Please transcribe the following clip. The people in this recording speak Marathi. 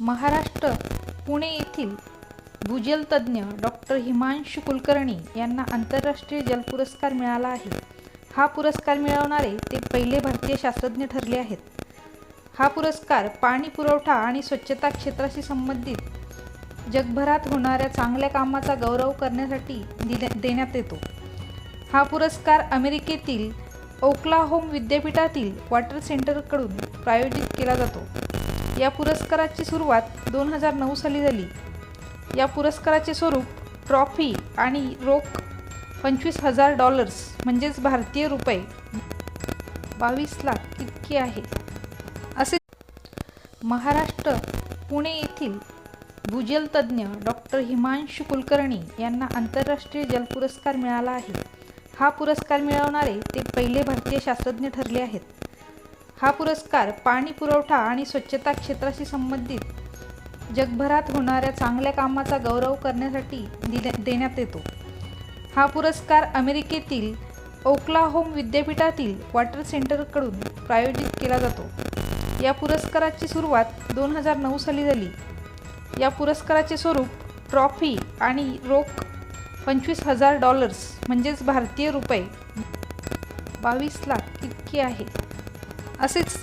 महाराष्ट्र पुणे येथील भूजलतज्ज्ञ डॉक्टर हिमांशू कुलकर्णी यांना आंतरराष्ट्रीय जल पुरस्कार मिळाला आहे. हा पुरस्कार मिळवणारे ते पहिले भारतीय शास्त्रज्ञ ठरले आहेत. हा पुरस्कार पाणी पुरवठा आणि स्वच्छता क्षेत्राशी संबंधित जगभरात होणाऱ्या चांगल्या कामाचा गौरव करण्यासाठी दिले देण्यात येतो. हा पुरस्कार अमेरिकेतील ओक्लाहोम विद्यापीठातील वॉटर सेंटरकडून प्रायोजित केला जातो. या पुरस्काराची सुरुवात दोन हजार नऊ साली झाली. या पुरस्काराचे स्वरूप ट्रॉफी आणि रोख पंचवीस हजार डॉलर्स म्हणजेच भारतीय रुपये बावीस लाख इतके आहे. असे महाराष्ट्र पुणे येथील भूजलतज्ज्ञ डॉक्टर हिमांश कुलकर्णी यांना आंतरराष्ट्रीय जल पुरस्कार मिळाला आहे. हा पुरस्कार मिळवणारे ते पहिले भारतीय शास्त्रज्ञ ठरले आहेत. हा पुरस्कार पाणी पुरवठा आणि स्वच्छता क्षेत्राशी संबंधित जगभरात होणाऱ्या चांगल्या कामाचा गौरव करण्यासाठी दिल्या देण्यात येतो. हा पुरस्कार अमेरिकेतील ओक्लाहोम विद्यापीठातील वॉटर सेंटरकडून प्रायोजित केला जातो. या पुरस्काराची सुरुवात दोन हजार नऊ साली झाली. या पुरस्काराचे स्वरूप ट्रॉफी आणि रोख पंचवीस हजार डॉलर्स म्हणजेच भारतीय रुपये बावीस लाख इतके आहे. असेच